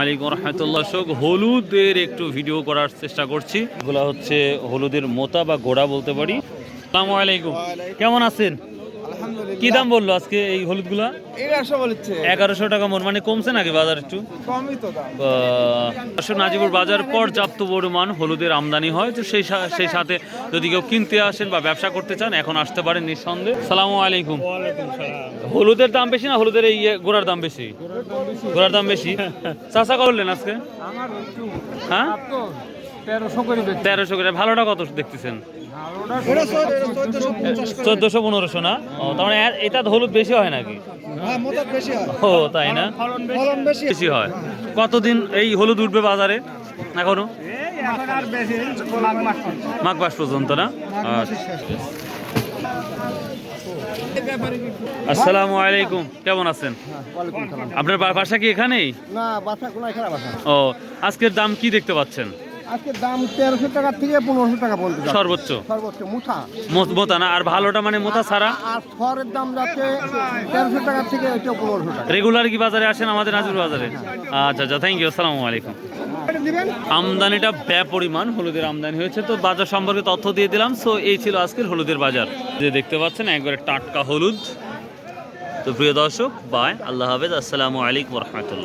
আলাইকুম রহমতুল্লাহ। শোক হলুদের একটু ভিডিও করার চেষ্টা করছি। এগুলো হচ্ছে হলুদের মোতা বা গোড়া বলতে পারি। আসসালামু আলাইকুম। কেমন আছেন? কি দাম বলল আজকে এই হলুদগুলা? এগারোশো বলেছে। এগারোশো টাকা মন মানে কমছে নাকি বাজার একটু? কমই তো দাম। আসলে নাজিপুর বাজার পর্যাপ্ত পরিমাণ হলুদের আমদানি হয় তো সেই সা- সেই সাথে যদি কেউ কিনতে আসেন বা ব্যবসা করতে চান এখন আসতে পারেন নিঃসন্দেহে। সালামু আলাইকুম। হলুদের দাম বেশি না হলুদের এই গোড়ার দাম বেশি? গোড়ার দাম বেশি। চাষা করলেন আজকে? হ্যাঁ? তেরোশো করে ভালোটা কত দেখতেছেন? চোদ্দশো পনেরোশো না? ও তার মানে এটা হলুদ বেশি হয় নাকি? ও তাই না? বেশি হয়। কতদিন এই হলুদ উঠবে বাজারে? এখনও? এখন আর বেশি মাঘ মাস পর্যন্ত। না? আচ্ছা। আসসালামু আলাইকুম। কেমন আছেন? আপনার বা- বাসা কি এখানেই? না বাসা কোন খারাপ বাসা ও আজকের দাম কি দেখতে পাচ্ছেন? আজকে দাম তেরোশো টাকা থেকে পনেরোশো টাকা পর্যন্ত সর্বোচ্চ। সর্বোচ্চ মুঠা মো- মোতা না? আর ভালোটা মানে মোতা ছাড়া? আর খড়ের দাম যাচ্ছে তেরোশো টাকা থেকে এটা পনেরোশো টাকা। রেগুলার কি বাজারে আসেন আমাদের নাজুর বাজারে? আচ্ছা আচ্ছা থ্যাংক ইউ আসসালামু আলাইকুম। আমদানিটা ব্যয় পরিমাণ হলুদের আমদানি হয়েছে। তো বাজার সম্পর্কে তথ্য দিয়ে দিলাম। সো এই ছিল আজকের হলুদের বাজার। যে দেখতে পাচ্ছেন একবারে টাটকা হলুদ। তো প্রিয় দর্শক বাই আল্লাহ হাফেজ আসসালামু আলাইকুম রহমতুল্লাহ।